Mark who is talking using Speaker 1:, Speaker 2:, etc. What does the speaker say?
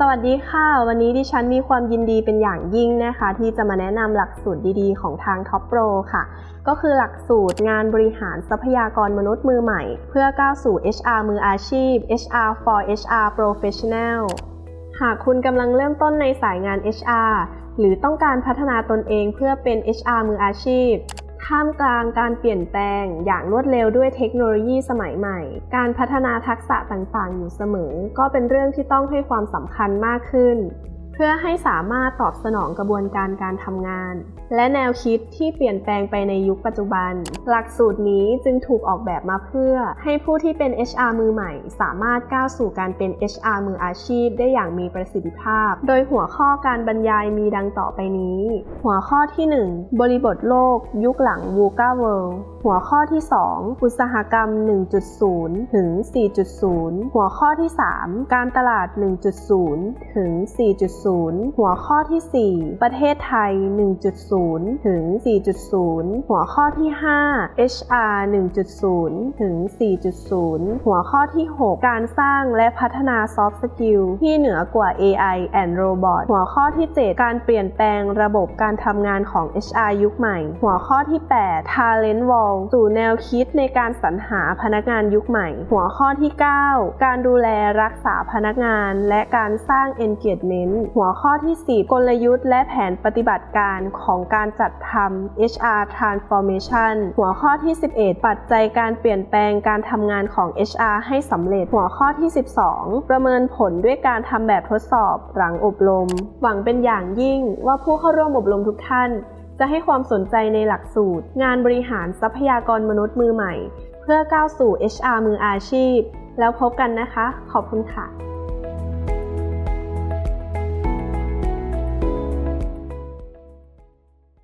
Speaker 1: สวัสดีค่ะ วันนี้ดิฉันมีความยินดีเป็นอย่างยิ่งนะคะ ที่จะมาแนะนำหลักสูตรดีๆ ของทาง Top Pro ค่ะ ก็คือหลักสูตรงานบริหารทรัพยากรมนุษย์มือใหม่ เพื่อก้าวสู่ HR มืออาชีพ HR for HR Professional หากคุณกำลังเริ่มต้นในสายงาน HR หรือต้องการพัฒนาตนเองเพื่อเป็น HR มืออาชีพ ท่ามกลางการเปลี่ยนแปลงอย่างรวดเร็วด้วยเทคโนโลยีสมัยใหม่ การพัฒนาทักษะต่างๆ อยู่เสมอ ก็เป็นเรื่องที่ต้องให้ความสำคัญมากขึ้น เพื่อให้สามารถตอบสนองกระบวนการการทำงาน และแนวคิดที่เปลี่ยนแปลงไปในยุคปัจจุบัน หลักสูตรนี้จึงถูกออกแบบมาเพื่อ ให้ผู้ที่เป็น HR มือใหม่ สามารถก้าวสู่การเป็น HR มืออาชีพ ได้อย่างมีประสิทธิภาพ โดยหัวข้อการบรรยายมีดังต่อไปนี้ หัวข้อที่ 1 บริบทโลก ยุคหลัง VUCA World หัวข้อที่ 2 อุตสาหกรรม 1.0 ถึง 4.0 หัวข้อที่ 3 การตลาด 1.0 ถึง 4.0หัวข้อที่ 4 ประเทศไทย 1.0 ถึง 4.0 หัวข้อที่ 5 HR 1.0 ถึง 4.0 หัวข้อที่ 6 การสร้างและพัฒนา soft skill ที่เหนือกว่า AI and robot หัวข้อที่ 7 การเปลี่ยนแปลงระบบการทำงานของ HR ยุคใหม่ หัวข้อที่ 8 talent wall สู่แนวคิดในการสรรหาพนักงานยุคใหม่ หัวข้อที่ 9 การดูแลรักษาพนักงานและการสร้าง engagement หัวข้อที่ 10 กลยุทธ์และแผนปฏิบัติการของการจัดทำ HR transformation หัวข้อที่ 11 ปัจจัยการเปลี่ยนแปลงการทำงานของ HR ให้สำเร็จ หัวข้อที่ 12 ประเมินผลด้วยการทำแบบทดสอบหลังอบรม หวังเป็นอย่างยิ่งว่าผู้เข้าร่วมอบรมทุกท่าน จะให้ความสนใจในหลักสูตร งานบริหารทรัพยากรมนุษย์มือใหม่ เพื่อก้าวสู่ HR มืออาชีพ แล้วพบกันนะคะ ขอบคุณค่ะ